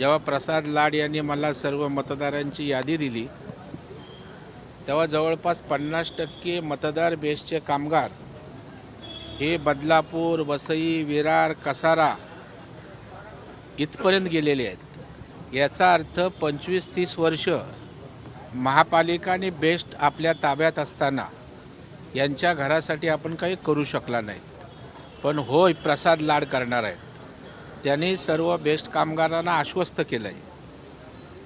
जेव्हा प्रसाद लाड यांनी मला सर्व मतदारांची यादी दिली तेव्हा जवळपास पन्नास टक्के मतदार बेसचे कामगार हे बदलापूर वसई विरार कसारा इथपर्यंत गेलेले आहेत. याचा अर्थ पंचवीस तीस वर्ष महापालिकाने बेस्ट आपल्या ताब्यात असताना यांच्या घरासाठी आपण काही करू शकला नाही पण होय प्रसाद लाड करणार आहेत. त्यांनी सर्व बेस्ट कामगारांना आश्वस्त केलं आहे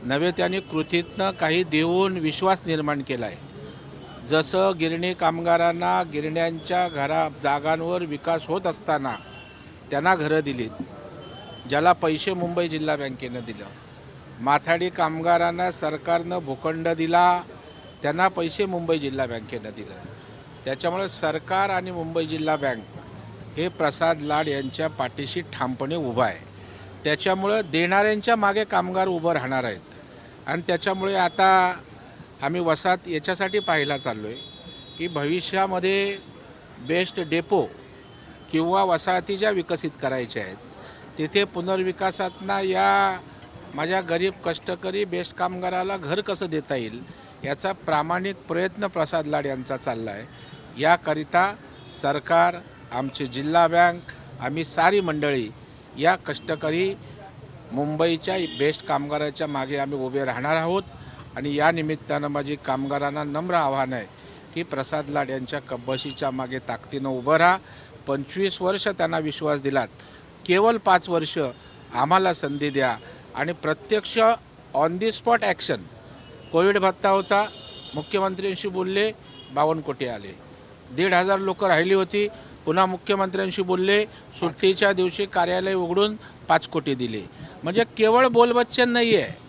नव्हे त्यांनी कृतीतनं काही देऊन विश्वास निर्माण केला आहे जसं गिरणी कामगारांना गिरण्यांच्या घरा जागांवर विकास होत असताना त्यांना घरं दिलीत ज्याला पैसे मुंबई जिल्हा बँकेनं दिलं. माथाडी कामगारांना सरकारनं भूखंड दिला त्यांना पैसे मुंबई जिल्हा बँकेनं दिलं. त्याच्यामुळे सरकार आणि मुंबई जिल्हा बँक हे प्रसाद लाड यांच्या पाठीशी ठामपणे उभा आहे. त्याच्यामुळं देणाऱ्यांच्या मागे कामगार उभं राहणार आहेत. आणि त्याच्यामुळे आता आम्ही वसात याच्यासाठी पाहायला चाललो आहे की भविष्यामध्ये बेस्ट डेपो किंवा वसाहती ज्या विकसित करायच्या आहेत तिथे पुनर्विकासातना या माझ्या गरीब कष्टकरी बेस्ट कामगाराला घर कसं देता येईल याचा प्रामाणिक प्रयत्न प्रसाद लाड यांचा चालला आहे याकरिता सरकार आमची जिल्हा बँक आम्ही सारी मंडळी या कष्टकरी मुंबईच्या बेस्ट कामगाराच्या मागे आम्ही उभे राहणार आहोत. आणि या निमित्तानं माझी कामगारांना नम्र आव्हान आहे की प्रसाद लाड यांच्या कब्बशीच्या मागे ताकदीनं उभं राहा. पंचवीस वर्ष त्यांना विश्वास दिलात. केवळ पाच वर्ष आम्हाला संधी द्या. आणि प्रत्यक्ष on the spot action Covid भत्ता होता. मुख्यमंत्र्यांशी बोलले. बावन्न कोटी आले. दीड हजार लोक राहिली होती. पुन्हा मुख्यमंत्र्यांशी बोलले. सुट्टीच्या दिवशी कार्यालय उघडून पाच कोटी दिले. म्हणजे केवळ बोलबच्चन नाही आहे